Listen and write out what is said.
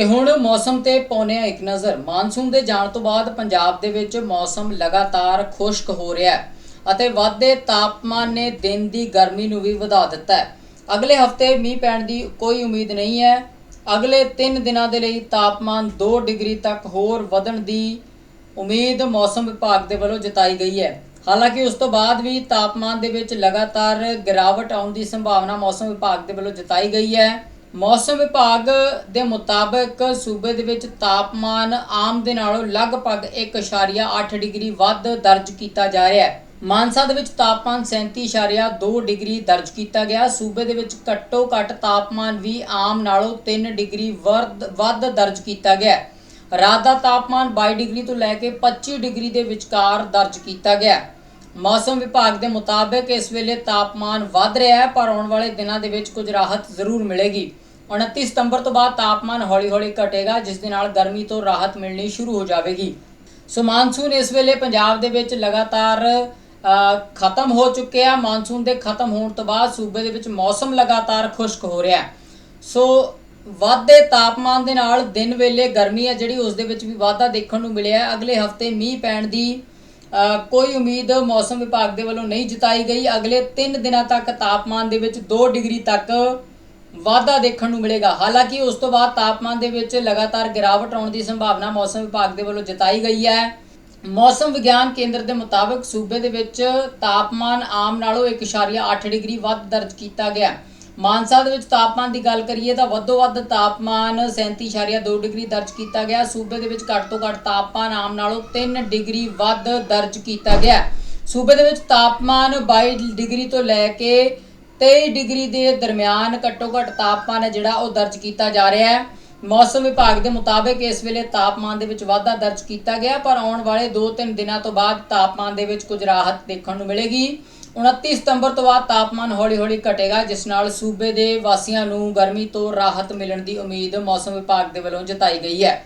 ਤੇ ਹੁਣ ਮੌਸਮ ਤੇ ਪਾਉਂਦੇ ਹਾਂ ਇੱਕ ਨਜ਼ਰ। ਮਾਨਸੂਨ ਦੇ ਜਾਣ ਤੋਂ ਬਾਅਦ ਪੰਜਾਬ ਦੇ ਵਿੱਚ ਮੌਸਮ ਲਗਾਤਾਰ ਖੁਸ਼ਕ ਹੋ ਰਿਹਾ ਹੈ ਅਤੇ ਵਧਦੇ ਤਾਪਮਾਨ ਨੇ ਦਿਨ ਦੀ ਗਰਮੀ ਨੂੰ ਵੀ ਵਧਾ ਦਿੱਤਾ ਹੈ। ਅਗਲੇ ਹਫ਼ਤੇ ਮੀਂਹ ਪੈਣ ਦੀ ਕੋਈ ਉਮੀਦ ਨਹੀਂ ਹੈ। ਅਗਲੇ 3 ਦਿਨਾਂ ਦੇ ਲਈ ਤਾਪਮਾਨ 2 ਡਿਗਰੀ ਤੱਕ ਹੋਰ ਵਧਣ ਦੀ ਉਮੀਦ ਮੌਸਮ ਵਿਭਾਗ ਦੇ ਵੱਲੋਂ ਜਤਾਈ ਗਈ ਹੈ। ਹਾਲਾਂਕਿ ਉਸ ਤੋਂ ਬਾਅਦ ਵੀ ਤਾਪਮਾਨ ਦੇ ਵਿੱਚ ਲਗਾਤਾਰ ਗਿਰਾਵਟ ਆਉਣ ਦੀ ਸੰਭਾਵਨਾ ਮੌਸਮ ਵਿਭਾਗ ਦੇ ਵੱਲੋਂ ਜਤਾਈ ਗਈ ਹੈ। ਮੌਸਮ ਵਿਭਾਗ ਦੇ ਮੁਤਾਬਕ ਸੂਬੇ ਦੇ ਵਿੱਚ ਤਾਪਮਾਨ ਆਮ ਦੇ ਨਾਲੋਂ ਲਗਭਗ 1.8 ਡਿਗਰੀ ਵੱਧ ਦਰਜ ਕੀਤਾ ਜਾ ਰਿਹਾ ਹੈ। ਮਾਨਸਾ ਦੇ ਵਿੱਚ ਤਾਪਮਾਨ 37.2 ਡਿਗਰੀ ਦਰਜ ਕੀਤਾ ਗਿਆ। ਸੂਬੇ ਦੇ ਵਿੱਚ ਘੱਟੋ ਘੱਟ ਤਾਪਮਾਨ ਵੀ ਆਮ ਨਾਲੋਂ 3 ਡਿਗਰੀ ਵਰਦ- ਵੱਧ ਦਰਜ ਕੀਤਾ ਗਿਆ ਰਾਤ ਦਾ ਤਾਪਮਾਨ 22 ਡਿਗਰੀ ਤੋਂ ਲੈ ਕੇ 25 ਡਿਗਰੀ ਦੇ ਵਿਚਕਾਰ ਦਰਜ ਕੀਤਾ ਗਿਆ ਮੌਸਮ ਵਿਭਾਗ ਦੇ ਮੁਤਾਬਕ ਇਸ ਵੇਲੇ ਤਾਪਮਾਨ ਵੱਧ ਰਿਹਾ ਹੈ, ਪਰ ਆਉਣ ਵਾਲੇ ਦਿਨਾਂ ਦੇ ਵਿੱਚ ਕੁਝ ਰਾਹਤ ਜ਼ਰੂਰ ਮਿਲੇਗੀ। 29 ਸਤੰਬਰ ਤੋਂ ਬਾਅਦ ਤਾਪਮਾਨ ਹੌਲੀ-ਹੌਲੀ ਘਟੇਗਾ, ਜਿਸ ਦੇ ਨਾਲ ਗਰਮੀ ਤੋਂ ਰਾਹਤ ਮਿਲਣੀ ਸ਼ੁਰੂ ਹੋ ਜਾਵੇਗੀ। ਸੋ ਮਾਨਸੂਨ ਇਸ ਵੇਲੇ ਪੰਜਾਬ ਦੇ ਵਿੱਚ ਲਗਾਤਾਰ ਖਤਮ ਹੋ ਚੁੱਕਿਆ। ਮਾਨਸੂਨ ਦੇ ਖਤਮ ਹੋਣ ਤੋਂ ਬਾਅਦ ਸੂਬੇ ਦੇ ਵਿੱਚ ਮੌਸਮ ਲਗਾਤਾਰ ਖੁਸ਼ਕ ਹੋ ਰਿਹਾ ਸੋ ਵਾਧੇ ਤਾਪਮਾਨ ਦੇ ਨਾਲ ਦਿਨ ਵੇਲੇ ਗਰਮੀ ਹੈ, ਜਿਹੜੀ ਉਸ ਦੇ ਵਿੱਚ ਵੀ ਵਾਧਾ ਦੇਖਣ ਨੂੰ ਮਿਲਿਆ ਅਗਲੇ ਹਫ਼ਤੇ ਮੀਂਹ ਪੈਣ ਦੀ ਕੋਈ ਉਮੀਦ ਮੌਸਮ ਵਿਭਾਗ ਦੇ ਵੱਲੋਂ ਨਹੀਂ ਜਤਾਈ ਗਈ। ਅਗਲੇ 3 ਦਿਨਾਂ ਤੱਕ ਤਾਪਮਾਨ ਦੇ ਵਿੱਚ 2 ਡਿਗਰੀ ਤੱਕ ਵਾਧਾ ਦੇਖਣ ਨੂੰ ਮਿਲੇਗਾ। ਹਾਲਾਂਕਿ ਉਸ ਤੋਂ ਬਾਅਦ ਤਾਪਮਾਨ ਦੇ ਵਿੱਚ ਲਗਾਤਾਰ ਗਿਰਾਵਟ ਆਉਣ ਦੀ ਸੰਭਾਵਨਾ ਮੌਸਮ ਵਿਭਾਗ ਦੇ ਵੱਲੋਂ ਜਤਾਈ ਗਈ ਹੈ। ਮੌਸਮ ਵਿਗਿਆਨ ਕੇਂਦਰ ਦੇ ਮੁਤਾਬਕ ਸੂਬੇ ਦੇ ਵਿੱਚ ਤਾਪਮਾਨ ਆਮ ਨਾਲੋਂ 1.8 ਡਿਗਰੀ ਵੱਧ ਦਰਜ ਕੀਤਾ ਗਿਆ ਮਾਨਸਾ ਦੇ ਵਿੱਚ ਤਾਪਮਾਨ ਦੀ ਗੱਲ ਕਰੀਏ ਤਾਂ ਵੱਧੋ ਵੱਧ ਤਾਪਮਾਨ 37.2 ਡਿਗਰੀ ਦਰਜ ਕੀਤਾ ਗਿਆ। ਸੂਬੇ ਦੇ ਵਿੱਚ ਘੱਟ ਤੋਂ ਘੱਟ ਤਾਪਮਾਨ ਆਮ ਨਾਲੋਂ 3 ਡਿਗਰੀ ਵੱਧ ਦਰਜ ਕੀਤਾ ਗਿਆ ਸੂਬੇ ਦੇ ਵਿੱਚ ਤਾਪਮਾਨ 22 ਡਿਗਰੀ ਤੋਂ ਲੈ ਕੇ 23 ਡਿਗਰੀ ਦੇ ਦਰਮਿਆਨ ਘੱਟੋ ਘੱਟ ਤਾਪਮਾਨ ਹੈ ਜਿਹੜਾ ਉਹ ਦਰਜ ਕੀਤਾ ਜਾ ਰਿਹਾ ਹੈ। ਮੌਸਮ ਵਿਭਾਗ ਦੇ ਮੁਤਾਬਕ ਇਸ ਵੇਲੇ ਤਾਪਮਾਨ ਦੇ ਵਿੱਚ ਵਾਧਾ ਦਰਜ ਕੀਤਾ ਗਿਆ, ਪਰ ਆਉਣ ਵਾਲੇ 2-3 ਦਿਨਾਂ ਤੋਂ ਬਾਅਦ ਤਾਪਮਾਨ ਦੇ ਵਿੱਚ ਕੁਝ ਰਾਹਤ ਦੇਖਣ ਨੂੰ ਮਿਲੇਗੀ। 29 ਸਤੰਬਰ ਤੋਂ ਬਾਅਦ ਤਾਪਮਾਨ ਹੌਲੀ-ਹੌਲੀ ਘਟੇਗਾ, ਜਿਸ ਨਾਲ ਸੂਬੇ ਦੇ ਵਾਸੀਆਂ ਨੂੰ ਗਰਮੀ ਤੋਂ ਰਾਹਤ ਮਿਲਣ ਦੀ ਉਮੀਦ ਮੌਸਮ ਵਿਭਾਗ ਦੇ ਵੱਲੋਂ ਜਤਾਈ ਗਈ ਹੈ।